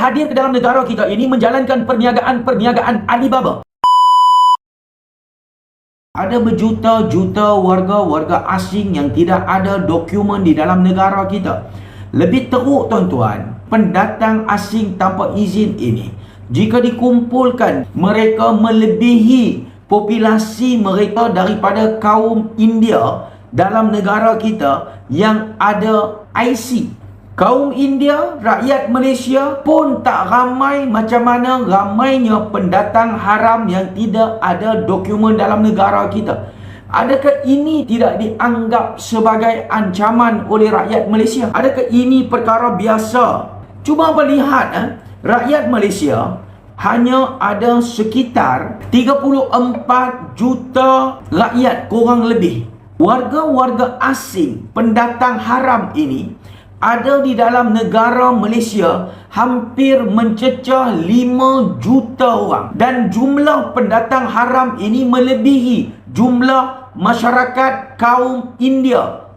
hadir ke dalam negara kita ini menjalankan perniagaan-perniagaan Alibaba. Ada berjuta-juta warga-warga asing yang tidak ada dokumen di dalam negara kita. Lebih teruk tuan-tuan, pendatang asing tanpa izin ini jika dikumpulkan mereka melebihi populasi mereka daripada kaum India dalam negara kita yang ada IC Kaum India, rakyat Malaysia pun tak ramai macam mana ramainya pendatang haram yang tidak ada dokumen dalam negara kita. Adakah ini tidak dianggap sebagai ancaman oleh rakyat Malaysia? Adakah ini perkara biasa? Cuba melihat eh, rakyat Malaysia hanya ada sekitar 34 juta rakyat kurang lebih. Warga-warga asing pendatang haram ini ada di dalam negara Malaysia hampir mencecah 5 juta orang dan jumlah pendatang haram ini melebihi jumlah masyarakat kaum India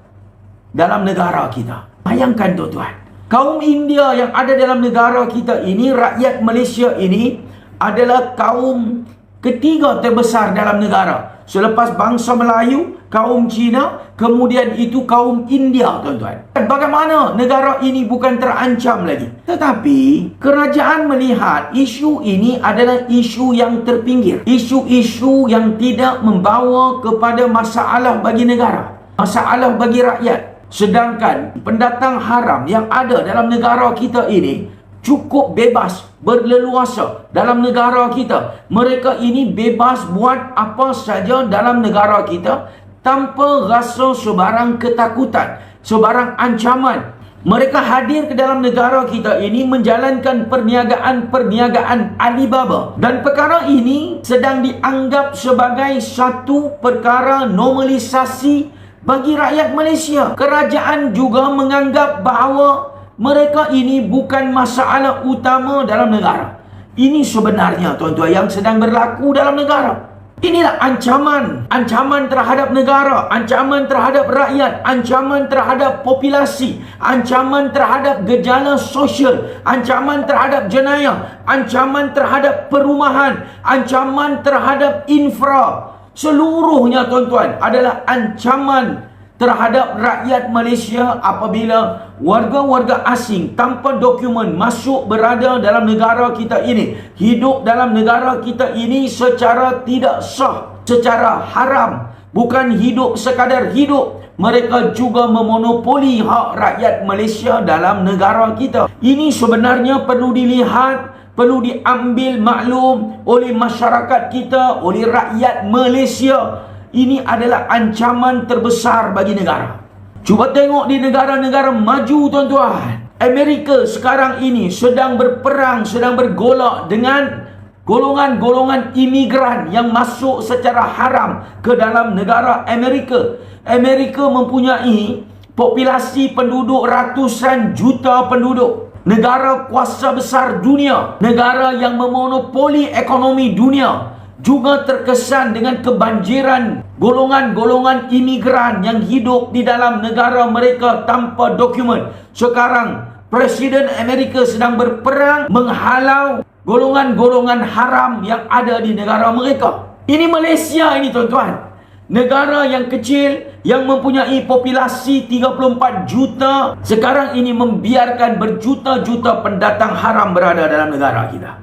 dalam negara kita. Bayangkan tuan-tuan. Kaum India yang ada dalam negara kita ini, rakyat Malaysia ini adalah kaum ketiga terbesar dalam negara. Selepas bangsa Melayu, kaum Cina, kemudian itu kaum India, tuan-tuan. Bagaimana negara ini bukan terancam lagi? Tetapi, kerajaan melihat isu ini adalah isu yang terpinggir. Isu-isu yang tidak membawa kepada masalah bagi negara. Masalah bagi rakyat. Sedangkan pendatang haram yang ada dalam negara kita ini cukup bebas berleluasa dalam negara kita. Mereka ini bebas buat apa saja dalam negara kita tanpa rasa sebarang ketakutan, sebarang ancaman. Mereka hadir ke dalam negara kita ini menjalankan perniagaan-perniagaan Alibaba. Dan perkara ini sedang dianggap sebagai satu perkara normalisasi bagi rakyat Malaysia. Kerajaan juga menganggap bahawa mereka ini bukan masalah utama dalam negara. Ini sebenarnya tuan-tuan yang sedang berlaku dalam negara. Inilah ancaman, ancaman terhadap negara, ancaman terhadap rakyat, ancaman terhadap populasi, ancaman terhadap gejala sosial, ancaman terhadap jenayah, ancaman terhadap perumahan, ancaman terhadap infra. Seluruhnya tuan-tuan adalah ancaman terhadap rakyat Malaysia apabila warga-warga asing tanpa dokumen masuk berada dalam negara kita ini hidup dalam negara kita ini secara tidak sah secara haram. Bukan hidup sekadar hidup mereka juga memonopoli hak rakyat Malaysia dalam negara kita. Ini sebenarnya perlu dilihat perlu diambil maklum oleh masyarakat kita oleh rakyat Malaysia ini adalah ancaman terbesar bagi negara. Cuba tengok di negara-negara maju tuan-tuan. Amerika sekarang ini sedang berperang, sedang bergolak dengan golongan-golongan imigran yang masuk secara haram ke dalam negara Amerika. Amerika mempunyai populasi penduduk ratusan juta penduduk. Negara kuasa besar dunia. Negara yang memonopoli ekonomi dunia juga terkesan dengan kebanjiran golongan-golongan imigran yang hidup di dalam negara mereka tanpa dokumen. Sekarang Presiden Amerika sedang berperang menghalau golongan-golongan haram yang ada di negara mereka. Ini Malaysia ini tuan-tuan. Negara yang kecil yang mempunyai populasi 34 juta sekarang ini membiarkan berjuta-juta pendatang haram berada dalam negara kita.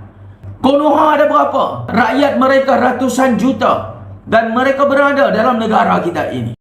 Konoha ada berapa? Rakyat mereka ratusan juta dan mereka berada dalam negara kita ini.